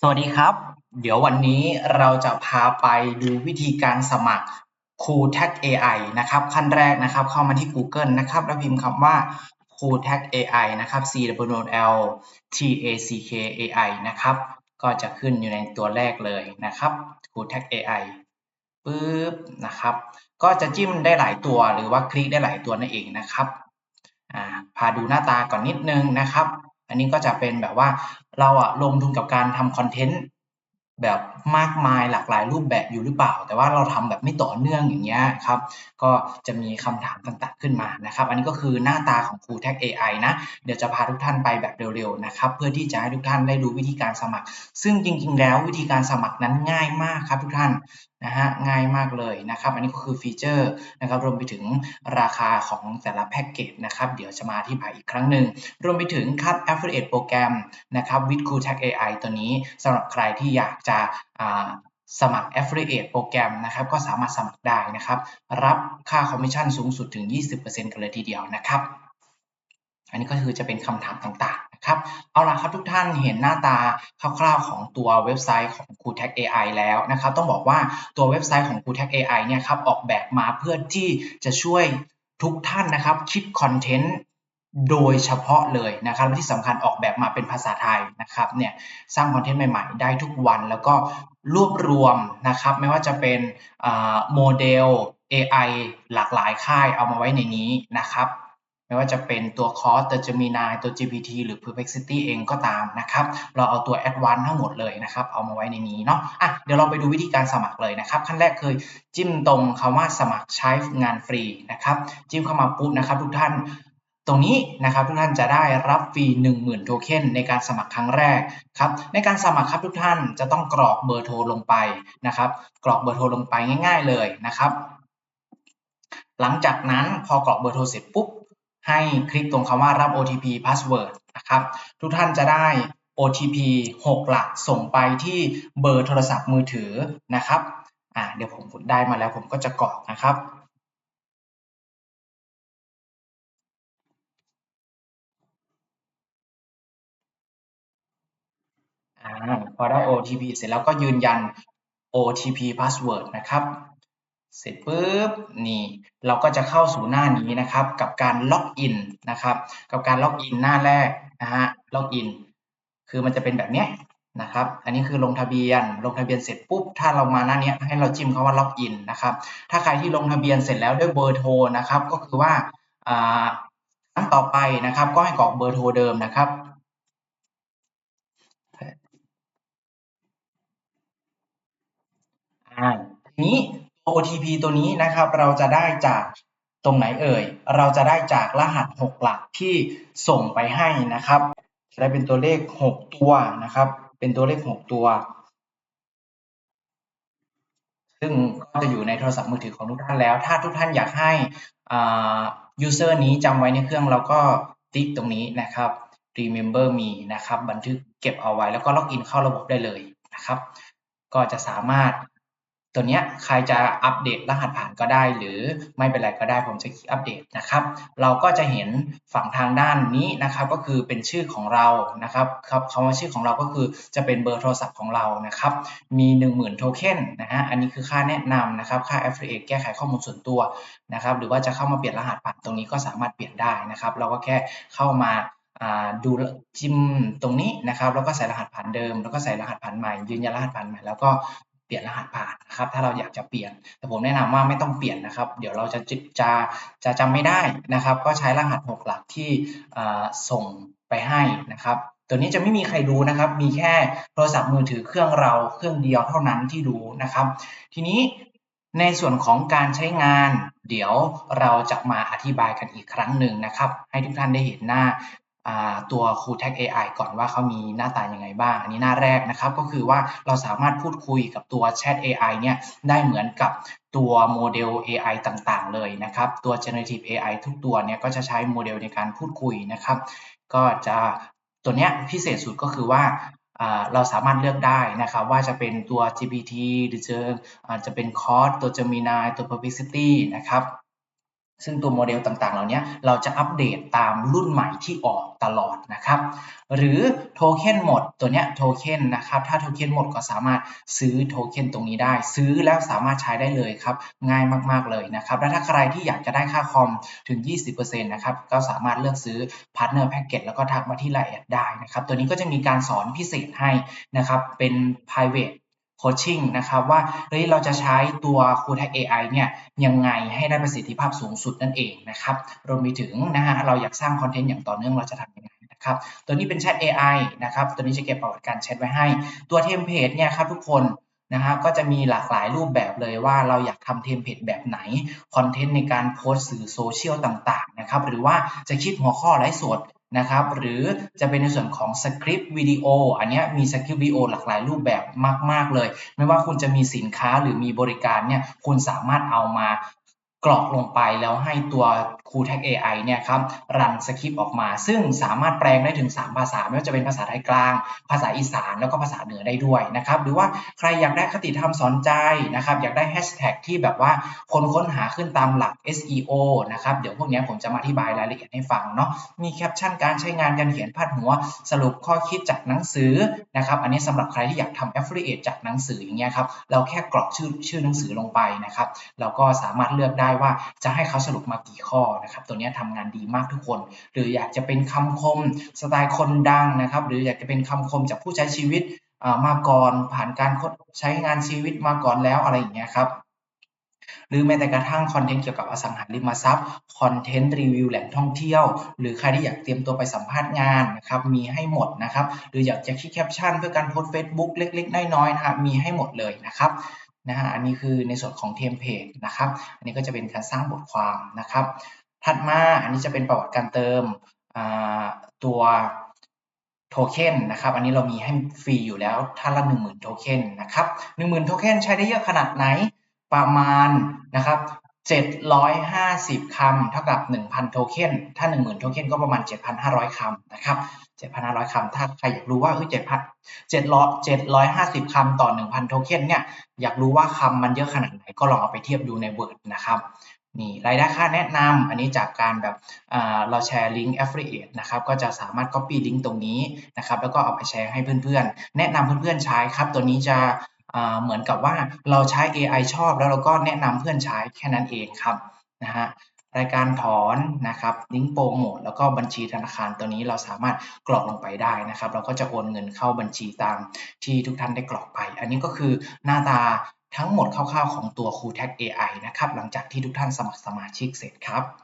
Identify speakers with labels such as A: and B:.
A: สวัสดีครับ เดี๋ยววันนี้เราจะพาไปดูวิธีการสมัคร c o o Tag AI นะครับ ขั้นแรกนะครับ เข้ามาที่ Google นะครับ แล้วพิมพ์คำว่า c o o Tag AI นะครับ C W L T A C K AI นะครับ ก็จะขึ้นอยู่ในตัวแรกเลยนะครับ c o o Tag AI ปึ๊บนะครับ ก็จะจิ้มได้หลายตัวหรือว่าคลิกได้หลายตัวนั่นเองนะครับพาดูหน้าตาก่อนนิดนึงนะครับ อันนี้ก็จะเป็นแบบว่าเราอะลงทุนกับการทำคอนเทนต์แบบมากมายหลากหลายรูปแบบอยู่หรือเปล่า แต่ว่าเราทำแบบไม่ต่อเนื่องอย่างเงี้ยครับ ก็จะมีคำถามต่างๆขึ้นมานะครับ อันนี้ก็คือหน้าตาของ c o o Tag AI นะ เดี๋ยวจะพาทุกท่านไปแบบเร็วๆนะครับ เพื่อที่จะให้ทุกท่านได้ดูวิธีการสมัคร ซึ่งจริงๆ แล้ววิธีการสมัครนั้นง่ายมากครับทุกท่าน นะฮะง่ายมากเลยนะครับ อันนี้ก็คือฟีเจอร์นะครับรวมไปถึงราคาของแต่ละแพ็กเกจนะครับ เดี๋ยวจะมาอธิบายอีกครั้งหนึ่ง รวมไปถึงค่า affiliate โปรแกรมนะครับ with Cool Tag AI ตัวนี้สำหรับใครที่อยากจะสมัคร affiliate โปรแกรมนะครับก็สามารถสมัครได้นะครับ รับค่าคอมมิชชั่นสูงสุดถึง 20%กันเลยทีเดียวนะครับ อันนี้ก็คือจะเป็นคำถามต่าง ครับเอาล่ะครับทุกท่านเห็นหน้าตาคร่าวๆของตัวเว็บไซต์ของ c o o Tag AI แล้วนะครับ ต้องบอกว่าตัวเว็บไซต์ของ c o o Tag AI เนี่ยครับออกแบบมาเพื่อที่จะช่วยทุกท่านนะครับคิดคอนเทนต์โดยเฉพาะเลยนะครับและที่สำคัญออกแบบมาเป็นภาษาไทยนะครับเนี่ยสร้างคอนเทนต์ใหม่ๆ ได้ทุกวันแล้วก็รวบรวมนะครับไม่ว่าจะเป็นโมเดล AI หลากหลายค่ายเอามาไว้ในนี้นะครับ ไม่ว่าจะเป็นตัวคอร์สตัว Gemini ตัว GPT หรือ Perplexity เองก็ตามนะครับ เราเอาตัว Advanced ทั้งหมดเลยนะครับ เอามาไว้ในนี้เนาะอะเดี๋ยวเราไปดูวิธีการสมัครเลยนะครับ ขั้นแรกคือจิ้มตรงคำว่าสมัครใช้งานฟรีนะครับ จิ้มเข้ามาปุ๊บนะครับ ทุกท่านตรงนี้นะครับทุกท่านจะได้รับฟรี 10,000 โทเค็นในการสมัครครั้งแรกครับในการสมัครครับทุกท่านจะต้องกรอกเบอร์โทรลงไปนะครับ กรอกเบอร์โทรลงไปง่าย ๆ เลยนะครับ หลังจากนั้นพอกรอกเบอร์โทรเสร็จปุ๊บ ให้คลิกตรงคำว่ารับ OTP password นะครับ ทุกท่านจะได้ OTP 6 หลักส่งไปที่เบอร์โทรศัพท์มือถือนะครับอ่าเดี๋ยวผมได้มาแล้วผมก็จะกรอกนะครับอพอได้ OTP เสร็จแล้วก็ยืนยัน OTP password นะครับ เสร็จปุ๊บนี่เราก็จะเข้าสู่หน้านี้นะครับกับการล็อกอินนะครับกับการล็อกอินหน้าแรกนะฮะล็อกอินคือมันจะเป็นแบบนี้นะครับอันนี้คือลงทะเบียนลงทะเบียนเสร็จปุ๊บถ้าเรามาหน้านี้ให้เราจิ้มคาว่าล็อกอินนะครับถ้าใครที่ลงทะเบียนเสร็จแล้วด้วยเบอร์โทรนะครับก็คือว่าครั้งต่อไปนะครับก็ให้กรอกเบอร์โทรเดิมนะครับทีนี้ OTP ตัวนี้นะครับเราจะได้จากตรงไหนเอ่ย เราจะได้จากรหัส 6 หลักที่ส่งไปให้นะครับ จะได้เป็นตัวเลข 6 ตัวนะครับ เป็นตัวเลข 6 ตัว ซึ่งก็จะอยู่ในโทรศัพท์มือถือของทุกท่านแล้ว ถ้าทุกท่านอยากให้ user นี้จำไว้ในเครื่องเราก็ติ๊กตรงนี้นะครับ remember me นะครับ บันทึกเก็บเอาไว้แล้วก็ล็อกอินเข้าระบบได้เลยนะครับ ก็จะสามารถ ตัวนี้ใครจะอัปเดตรหัสผ่านก็ได้ หรือไม่เป็นไรก็ได้ผมจะคลิกอัปเดตนะครับ เราก็จะเห็นฝั่งทางด้านนี้นะครับ ก็คือเป็นชื่อของเรานะครับคำว่าชื่อของเราก็คือจะเป็นเบอร์โทรศัพท์ของเรานะครับ มี 10,000 โทเค็นนะฮะอันนี้คือค่าแนะนำนะครับ ค่า affiliate แก้ไขข้อมูลส่วนตัวนะครับ หรือว่าจะเข้ามาเปลี่ยนรหัสผ่านตรงนี้ก็สามารถเปลี่ยนได้นะครับ เราก็แค่เข้ามาดูจิ้มตรงนี้นะครับ แล้วก็ใส่รหัสผ่านเดิม แล้วก็ใส่รหัสผ่านใหม่ ยืนยันรหัสผ่านใหม่ แล้วก็ เปลี่ยนรหัสผ่านนะครับ ถ้าเราอยากจะเปลี่ยน แต่ผมแนะนำว่าไม่ต้องเปลี่ยนนะครับ เดี๋ยวเราจะจะจะจำไม่ได้นะครับ ก็ใช้รหัส 6 หลักที่ส่งไปให้นะครับ ตัวนี้จะไม่มีใครรู้นะครับ มีแค่โทรศัพท์มือถือเครื่องเราเครื่องเดียวเท่านั้นที่รู้นะครับ ทีนี้ในส่วนของการใช้งาน เดี๋ยวเราจะมาอธิบายกันอีกครั้งหนึ่งนะครับ ให้ทุกท่านได้เห็นหน้า ตัว c o o Tag AI ก่อนว่าเขามีหน้าตายังไงบ้าง อันนี้หน้าแรกนะครับ ก็คือว่าเราสามารถพูดคุยกับตัว Chat AI เนี่ยได้เหมือนกับตัวโมเดล AI ต่างๆ เลยนะครับ ตัว generative AI ทุกตัวเนี่ยก็จะใช้โมเดลในการพูดคุยนะครับ ก็จะตัวเนี้ยพิเศษสุดก็คือว่าเราสามารถเลือกได้นะครับว่าจะเป็นตัว GPT หรือจะจะเป็นคอร์สตัว Gemini ตัว Perplexity นะครับ ซึ่งตัวโมเดลต่างๆ เหล่านี้เราจะอัปเดตตามรุ่นใหม่ที่ออกตลอดนะครับ หรือโทเค็นหมดตัวเนี้ยโทเค็นนะครับ ถ้าโทเค็นหมดก็สามารถซื้อโทเค็นตรงนี้ได้ ซื้อแล้วสามารถใช้ได้เลยครับ ง่ายมากๆเลยนะครับ และถ้าใครที่อยากจะได้ค่าคอมถึง 20%นะครับ ก็สามารถเลือกซื้อพาร์ทเนอร์แพ็กเกจแล้วก็ทักมาที่ไลน์ได้นะครับ ตัวนี้ก็จะมีการสอนพิเศษให้นะครับ เป็น private โคชชิ่งนะครับว่าเฮ้ยเราจะใช้ตัว c o o l t a g AI เนี่ยยังไงให้ได้ประสิทธิภาพสูงสุดนั่นเองนะครับรวมไปถึงนะฮะเราอยากสร้างคอนเทนต์อย่างต่อเนื่องเราจะทำยังไงนะครับตัวนี้เป็นแชท AI นะครับตัวนี้จะเก็บประวัติการแชทไว้ให้ ตัวเทมเพลตเนี่ยครับทุกคนนะฮะก็จะมีหลากหลายรูปแบบเลยว่าเราอยากทำเทมเพลตแบบไหน คอนเทนต์ในการโพสต์สื่อโซเชียลต่างๆนะครับหรือว่าจะคิดหัวข้อไลฟ์สด นะครับหรือจะเป็นในส่วนของสคริปต์วิดีโออันนี้มีสคริปต์วิดีโอหลากหลายรูปแบบมาก ๆ เลย ไม่ว่าคุณจะมีสินค้าหรือมีบริการเนี่ยคุณสามารถเอามา กรอกลงไปแล้วให้ตัว c o o l t a g AI เนี่ยครับรันสคริปต์ออกมา ซึ่งสามารถแปลงได้ถึง 3 ภาษา ไม่ว่าจะเป็นภาษาไทยกลาง ภาษาอีสาน แล้วก็ภาษาเหนือได้ด้วยนะครับ หรือว่าใครอยากได้คติธรรมสอนใจนะครับ อยากได้แฮชแท็กที่แบบว่าคนค้นหาขึ้นตามหลัก SEO นะครับ เดี๋ยวพวกนี้ผมจะมาอธิบายรายละเอียดให้ฟังเนาะ มีแคปชั่นการใช้งานการเขียนพาดหัว สรุปข้อคิดจากหนังสือนะครับ อันนี้สำหรับใครที่อยากทำ affiliate จากหนังสืออย่างเงี้ยครับ เราแค่กรอกชื่อชื่อหนังสือลงไปนะครับ เราก็สามารถเลือกได้ว่าจะให้เขาสรุปมากี่ข้อนะครับ ตัวนี้ทำงานดีมากทุกคน หรืออยากจะเป็นคำคมสไตล์คนดังนะครับ หรืออยากจะเป็นคำคมจากผู้ใช้ชีวิตมาก่อนผ่านการใช้งานชีวิตมาก่อนแล้วอะไรอย่างเงี้ยครับหรือแม้แต่กระทั่งคอนเทนต์เกี่ยวกับอสังหาริมทรัพย์คอนเทนต์รีวิวแหล่งท่องเที่ยว หรือใครที่อยากเตรียมตัวไปสัมภาษณ์งานนะครับมีให้หมดนะครับ หรืออยากจะคิดแคปชั่นเพื่อการโพสต์เฟซบุ๊กเล็กๆ น้อยๆนะครับมีให้หมดเลยนะครับ นะฮะอันนี้คือในส่วนของเทมเพลตนะครับ อันนี้ก็จะเป็นการสร้างบทความนะครับ ถัดมาอันนี้จะเป็นประวัติการเติมตัวโทเค็นนะครับ อันนี้เรามีให้ฟรีอยู่แล้วท่านละ 10,000 โทเค็นนะครับ 10,000 โทเค็นใช้ได้เยอะขนาดไหนประมาณนะครับ 750 คำเท่ากับ 1,000 โทเค็น ถ้า 10,000 โทเค็นก็ประมาณ 7,500 คำนะครับ 7,500 คำ ถ้าใครอยากรู้ว่าเฮ้ย7,000 750 คำต่อ 1,000 โทเค็นเนี่ย อยากรู้ว่าคำมันเยอะขนาดไหน ก็ลองเอาไปเทียบดูใน Word นะครับ นี่รายได้ค่าแนะนำ อันนี้จากการแบบเราแชร์ลิงก์ affiliate นะครับ ก็จะสามารถ copy ลิงก์ตรงนี้นะครับ แล้วก็เอาไปแชร์ให้เพื่อนๆ แนะนำเพื่อนๆใช้ครับ ตัวนี้จะ เหมือนกับว่าเราใช้ AI ชอบแล้วเราก็แนะนำเพื่อนใช้แค่นั้นเองครับนะฮะรายการถอนนะครับลิงก์โปรโมทแล้วก็บัญชีธนาคารตัวนี้เราสามารถกรอกลงไปได้นะครับ เราก็จะโอนเงินเข้าบัญชีตามที่ทุกท่านได้กรอกไป อันนี้ก็คือหน้าตาทั้งหมดคร่าวๆของตัว c o o l t a g AI นะครับหลังจากที่ทุกท่านสมัครสมาชิกเสร็จครับ